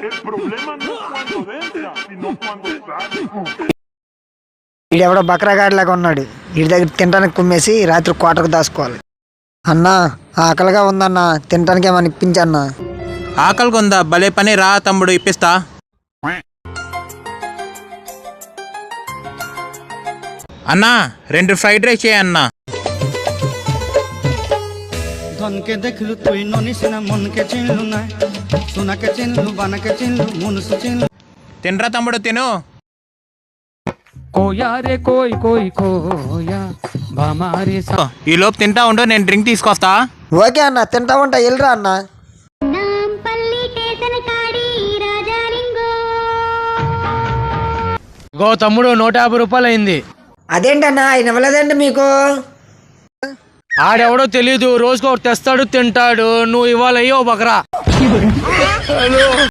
El problema no es cuando entra, sino cuando sale. బక్రాగాడిలాగా ఉన్నాడు. వీడి దగ్గర తినడానికి కుమ్మేసి రాత్రి కోటకు దాచుకోవాలి. అన్నా ఆకలిగా ఉందన్నా తినడానికి ఏమని ఇప్పించన్నా ఆకలిగా ఉందా? భలే పని రా తమ్ముడు ఇప్పిస్తా. అన్నా రెండు ఫ్రైడ్ రైస్ చేయన్నా ধনকে দেখলু তুই ননিসিনা মনকে চিনলু না সোনাকে চিনলু বানাকে চিনলু মনুষ্য চিনলু తినరా తమ్ముడు తిను కోయా రే కోయ్ కోయ్ కోయా బామారే సా ఈ లోపు తింటా ఉండు నేను డ్రింక్ తీసుకొస్తా ఓకే అన్న తింటా ఉంటా వెళ్ళరా అన్న నాంపల్లి స్టేషన్ కాడి రాజాలింగో గో తమ్ముడు నూట యాభై రూపాయలు అయింది అదేంటన్నా ఆయన ఇవ్వలేదండి మీకు ఆడెవడో తెలీదు రోజుకు ఒకటి తెస్తాడు తింటాడు నువ్వు ఇవాళ అయ్యో బకరా.